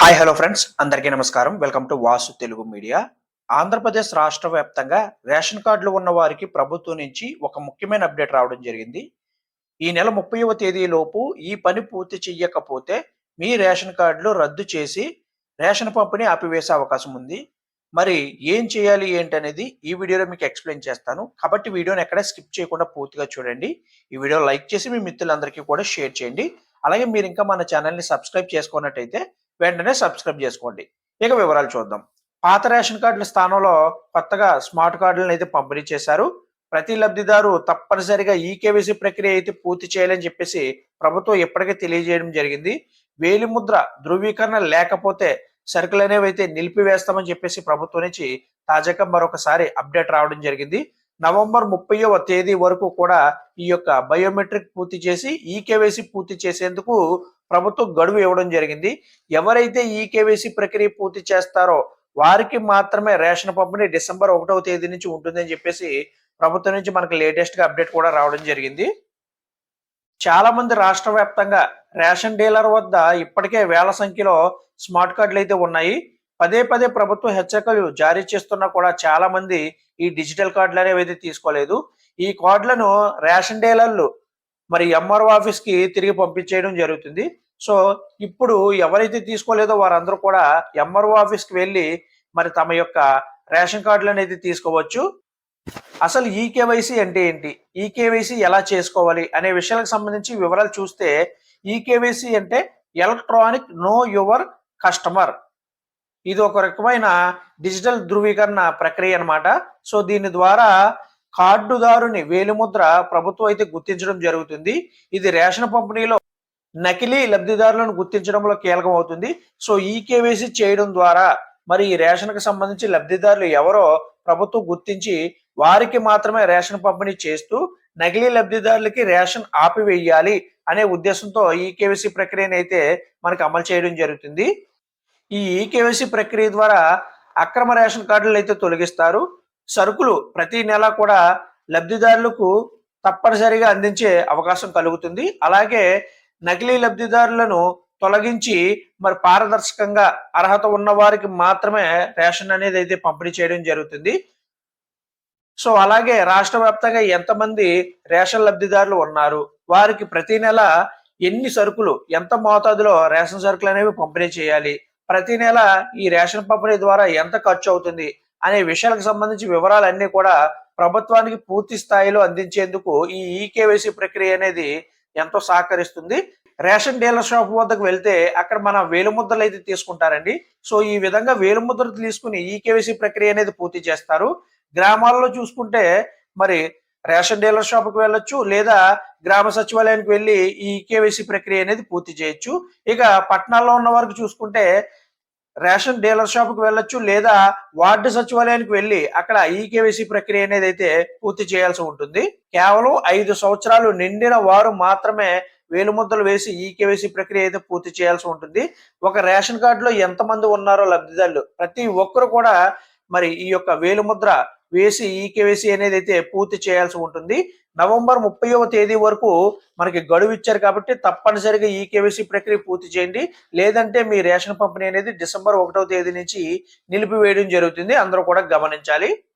Hi hello friends. అందరికీ నమస్కారం. Welcome to Vasu Telugu media. Andhra Pradesh రాష్ట్ర వ్యాప్తంగా రేషన్ కార్డులు ఉన్న వారికి ప్రభుత్వం నుంచి ఒక ముఖ్యమైన అప్డేట్ రావడం జరిగింది. ఈ నెల ముప్పైవ తేదీలోపు ఈ పని పూర్తి చెయ్యకపోతే మీ రేషన్ కార్డులు రద్దు చేసి రేషన్ పంపిణీ ఆపివేసే అవకాశం ఉంది. మరి ఏం చేయాలి ఏంటనేది ఈ వీడియోలో మీకు ఎక్స్ప్లెయిన్ చేస్తాను. కాబట్టి వీడియోని ఎక్కడ స్కిప్ చేయకుండా పూర్తిగా చూడండి. ఈ వీడియో లైక్ చేసి మీ మిత్రులందరికీ కూడా షేర్ చేయండి. అలాగే మీరు ఇంకా మన ఛానల్ని సబ్స్క్రైబ్ చేసుకున్నట్టయితే వెంటనే సబ్స్క్రైబ్ చేసుకోండి. ఇక వివరాలు చూద్దాం. పాత రేషన్ కార్డుల స్థానంలో కొత్తగా స్మార్ట్ కార్డులను అయితే పంపిణీ చేశారు. ప్రతి లబ్ధిదారు తప్పనిసరిగా ఈ కేవైసీ ప్రక్రియ అయితే పూర్తి చేయాలని చెప్పేసి ప్రభుత్వం ఇప్పటికే తెలియజేయడం జరిగింది. వేలిముద్ర ధృవీకరణ లేకపోతే సరుకులు అనేవి అయితే నిలిపివేస్తామని చెప్పేసి ప్రభుత్వం నుంచి తాజాగా మరొకసారి అప్డేట్ రావడం జరిగింది. నవంబర్ ముప్పైవ తేదీ వరకు కూడా ఈ యొక్క బయోమెట్రిక్ పూర్తి చేసి ఈ కేవైసీ పూర్తి చేసేందుకు ప్రభుత్వం గడువు ఇవ్వడం జరిగింది. ఎవరైతే ఈ కేవైసీ ప్రక్రియ పూర్తి చేస్తారో వారికి మాత్రమే రేషన్ పంపిణీ డిసెంబర్ ఒకటవ తేదీ నుంచి ఉంటుందని చెప్పేసి ప్రభుత్వం నుంచి మనకు లేటెస్ట్గా అప్డేట్ కూడా రావడం జరిగింది. చాలా మంది రాష్ట్ర వ్యాప్తంగా రేషన్ డీలర్ వద్ద ఇప్పటికే వేల సంఖ్యలో స్మార్ట్ కార్డులు అయితే ఉన్నాయి. పదే పదే ప్రభుత్వం హెచ్చరికలు జారీ చేస్తున్నా కూడా చాలా మంది ఈ డిజిటల్ కార్డులు అనేవి అయితే తీసుకోలేదు. ఈ కార్డులను రేషన్ డీలర్లు మరి ఎంఆర్ఓ ఆఫీస్కి తిరిగి పంపించేయడం జరుగుతుంది. సో ఇప్పుడు ఎవరైతే తీసుకోలేదో వారందరూ కూడా ఎంఆర్ఓ ఆఫీస్కి వెళ్ళి మరి తమ యొక్క రేషన్ కార్డులు అనేది తీసుకోవచ్చు. అసలు ఈ కేవైసీ అంటే ఏంటి? ఈ కేవైసీ ఎలా చేసుకోవాలి అనే విషయాలకు సంబంధించి వివరాలు చూస్తే ఈ కేవైసీ అంటే ఎలక్ట్రానిక్ నో యువర్ కస్టమర్. ఇది ఒక రకమైన డిజిటల్ ధృవీకరణ ప్రక్రియ అనమాట సో దీని ద్వారా కార్డుదారుని వేలిముద్ర ప్రభుత్వం అయితే గుర్తించడం జరుగుతుంది. ఇది రేషన్ పంపిణీలో నకిలీ లబ్ధిదారులను గుర్తించడంలో కీలకం అవుతుంది. సో ఈ కేవైసీ చేయడం ద్వారా మరి ఈ రేషన్కి సంబంధించి లబ్ధిదారులు ఎవరో ప్రభుత్వం గుర్తించి వారికి మాత్రమే రేషన్ పంపిణీ చేస్తూ నకిలీ లబ్ధిదారులకి రేషన్ ఆపివేయాలి అనే ఉద్దేశంతో ఈ కేవైసీ ప్రక్రియను అయితే మనకు అమలు చేయడం జరుగుతుంది. ఈ కేవైసీ ప్రక్రియ ద్వారా అక్రమ రేషన్ కార్డులు అయితే తొలగిస్తారు. సరుకులు ప్రతి నెల కూడా లబ్ధిదారులకు తప్పనిసరిగా అందించే అవకాశం కలుగుతుంది. అలాగే నకిలీ లబ్ధిదారులను తొలగించి మరి పారదర్శకంగా అర్హత ఉన్న వారికి మాత్రమే రేషన్ అనేది అయితే పంపిణీ చేయడం జరుగుతుంది. సో అలాగే రాష్ట్ర వ్యాప్తంగా ఎంతమంది రేషన్ లబ్ధిదారులు ఉన్నారు? వారికి ప్రతి నెల ఎన్ని సరుకులు ఎంత మోతాదులో రేషన్ సరుకులు అనేవి పంపిణీ చేయాలి? ప్రతి నెల ఈ రేషన్ పంపిణీ ద్వారా ఎంత ఖర్చు అవుతుంది? అనే విషయాలకు సంబంధించి వివరాలన్నీ కూడా ప్రభుత్వానికి పూర్తి స్థాయిలో అందించేందుకు ఈ ఈకేవైసీ ప్రక్రియ అనేది ఎంతో సహకరిస్తుంది. రేషన్ డీలర్ షాప్ వద్దకు వెళ్తే అక్కడ మన వేలుముద్రలు అయితే తీసుకుంటారండి. సో ఈ విధంగా వేలుముద్రలు తీసుకుని ఈకేవైసీ ప్రక్రియ అనేది పూర్తి చేస్తారు. గ్రామాల్లో చూసుకుంటే మరి రేషన్ డీలర్ షాప్కి వెళ్ళొచ్చు లేదా గ్రామ సచివాలయానికి వెళ్ళి ఈ కేవైసీ ప్రక్రియ అనేది పూర్తి చేయొచ్చు. ఇక పట్టణాల్లో ఉన్న వారికి చూసుకుంటే రేషన్ డీలర్ షాప్కి వెళ్ళొచ్చు లేదా వార్డు సచివాలయానికి వెళ్ళి అక్కడ ఈ కేవైసీ ప్రక్రియ అనేది అయితే పూర్తి చేయాల్సి ఉంటుంది. కేవలం ఐదు సంవత్సరాలు నిండిన వారు మాత్రమే వేలుముద్రలు వేసి ఈ కేవైసీ ప్రక్రియ అయితే పూర్తి చేయాల్సి ఉంటుంది. ఒక రేషన్ కార్డులో ఎంతమంది ఉన్నారో లబ్ధిదారులు ప్రతి ఒక్కరు కూడా మరి ఈ యొక్క వేలుముద్ర వేసి ఈ కేవైసీ అనేది అయితే పూర్తి చేయాల్సి ఉంటుంది. నవంబర్ ముప్పైవ తేదీ వరకు మనకి గడువు ఇచ్చారు కాబట్టి తప్పనిసరిగా ఈ కేవైసీ ప్రక్రియ పూర్తి చేయండి. లేదంటే మీ రేషన్ పంపిణీ అనేది డిసెంబర్ ఒకటవ తేదీ నుంచి నిలిపివేయడం జరుగుతుంది. అందరూ కూడా గమనించాలి.